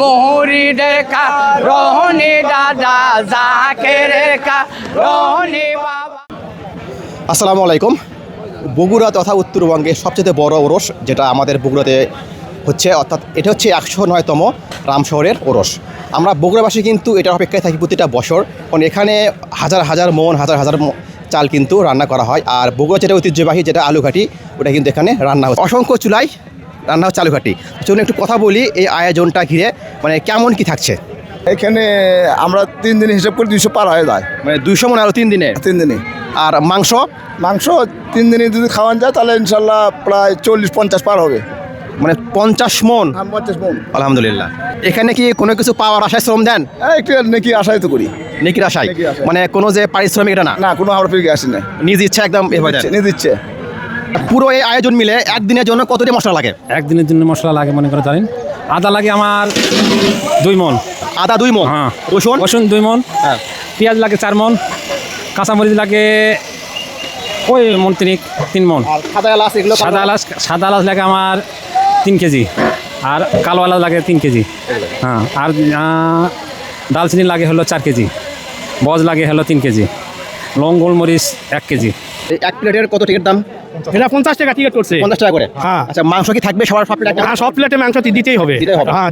মুহুরিদের কা রহনি দাদা জাকেরের কা রহনি বাবা। আসসালামু আলাইকুম। বগুড়া তথা উত্তরবঙ্গের সবচেয়ে বড় ওরস যেটা আমাদের বগুড়াতে হচ্ছে, অর্থাৎ এটা হচ্ছে একশো নয়তম রামশহরের ওরস। আমরা বগুড়াবাসী কিন্তু এটার অপেক্ষায় থাকি প্রতিটা বছর, কারণ এখানে হাজার হাজার মন, হাজার হাজার চাল কিন্তু রান্না করা হয়। আর বগুড়া যেটা ঐতিহ্যবাহী যেটা আলুঘাটি, ওটা কিন্তু এখানে রান্না হয় অসংখ্য চুলাই রান্না হচ্ছে আলুঘাটি চলুন একটু কথা বলি এই আয়োজনটা ঘিরে মানে কেমন কি থাকছে? এখানে আমরা তিন দিন হিসাব করে দুইশো পার হয়ে যায়। মানে দুইশো মন আরও তিন দিনে? তিন দিনে। আর মাংস? মাংস তিন দিনে যদি খাওয়ান যায় তাহলে ইনশাল্লাহ প্রায় চল্লিশ পঞ্চাশ পার হবে। মানে পঞ্চাশ মন? পঞ্চাশ মন। আলহামদুলিল্লাহ। এখানে কি কোনো কিছু পাওয়ার আশায় শ্রম দেন? একটু নাকি আশাই তো করি। নেকির আশায়? মানে কোনো যে পারিশ্রমিক এটা না? না কোনো আমরা ফিরে আসি না নিজ ইচ্ছা একদম এভাবে দেন। পুরো এই আয়োজন মিলে একদিনের জন্য কতটি মশলা লাগে? একদিনের জন্য মশলা লাগে মনে করে জানেন। আদা লাগে আমার দুই মন আদা দুই মন হ্যাঁ। রসুন? রসুন দুই মন হ্যাঁ। পেঁয়াজ লাগে চার মন কাঁচামরিচ লাগে ওই মন তিনিক তিন মন সাদা এলাচ এগুলো সাদা এলাচ সাদা এলাচ লাগে আমার তিন কেজি। আর কালো এলাচ লাগে তিন কেজি। হ্যাঁ। আর ডালচিনি লাগে হলো চার কেজি। বজ লাগে হলো তিন কেজি। লং গোলমরিচ এক কেজি। এই এক প্লেটের কত টিকিট দাম? এটা পঞ্চাশ টাকা টিকিট করছে। পঞ্চাশ টাকা করে? হ্যাঁ। আচ্ছা মাংস কি থাকবে সবার সব প্লেট হ্যাঁ সব প্লেটে মাংস দিতেই হবে। দিতেই হবে। হ্যাঁ।